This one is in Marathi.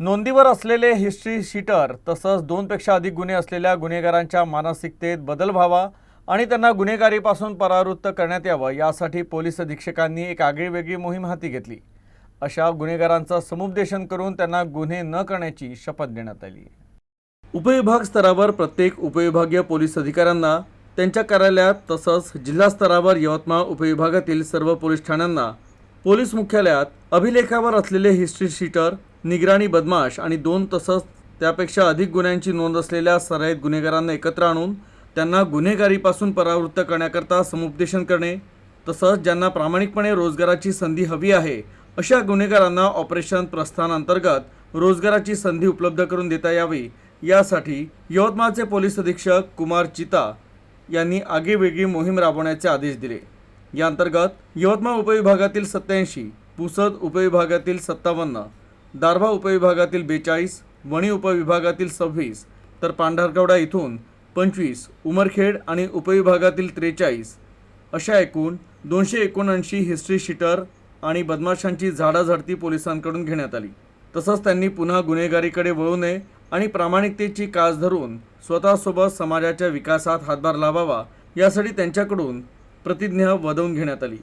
नोंदीवर असलेले हिस्ट्री शीटर तसंच दोनपेक्षा अधिक गुन्हे असलेल्या गुन्हेगारांच्या मानसिकतेत बदल व्हावा आणि त्यांना गुन्हेगारीपासून परावृत्त करण्यात यावं यासाठी पोलीस अधीक्षकांनी एक आगळीवेगळी मोहीम हाती घेतली. अशा गुन्हेगारांचं समुपदेशन करून त्यांना गुन्हे न करण्याची शपथ देण्यात आली. उपविभाग स्तरावर प्रत्येक उपविभागीय पोलीस अधिकाऱ्यांना त्यांच्या कार्यालयात तसंच जिल्हा स्तरावर यवतमाळ उपविभागातील सर्व पोलीस ठाण्यांना पोलीस मुख्यालयात अभिलेखावर असलेले हिस्ट्री शीटर निगराणी बदमाश आणि दोन तसंच त्यापेक्षा अधिक गुन्ह्यांची नोंद असलेल्या सराईत गुन्हेगारांना एकत्र आणून त्यांना गुन्हेगारीपासून परावृत्त करण्याकरता समुपदेशन करणे तसंच ज्यांना प्रामाणिकपणे रोजगाराची संधी हवी आहे अशा गुन्हेगारांना ऑपरेशन प्रस्थानांतर्गत रोजगाराची संधी उपलब्ध करून देता यावी. यासाठी यवतमाळचे पोलीस अधीक्षक कुमार चिता यांनी आगीवेगळी मोहीम राबवण्याचे आदेश दिले. या अंतर्गत यवतमाळ उपविभागातील सत्याऐंशी पुसद उपविभागातील सत्तावन्न दारव्हा उपविभागातील बेचाळीस वणी उपविभागातील सव्वीस तर पांढरकवडा इथून पंचवीस उमरखेड आणि उपविभागातील त्रेचाळीस. अशा एकूण दोनशे एकोणऐंशी हिस्ट्री शीटर आणि बदमाशांची झाडाझडती पोलिसांकडून घेण्यात आली. तसंच त्यांनी पुन्हा गुन्हेगारीकडे वळू नये आणि प्रामाणिकतेची कास धरून स्वतःसोबत समाजाच्या विकासात हातभार लावावा यासाठी त्यांच्याकडून प्रतिज्ञा वधवून घेण्यात आली.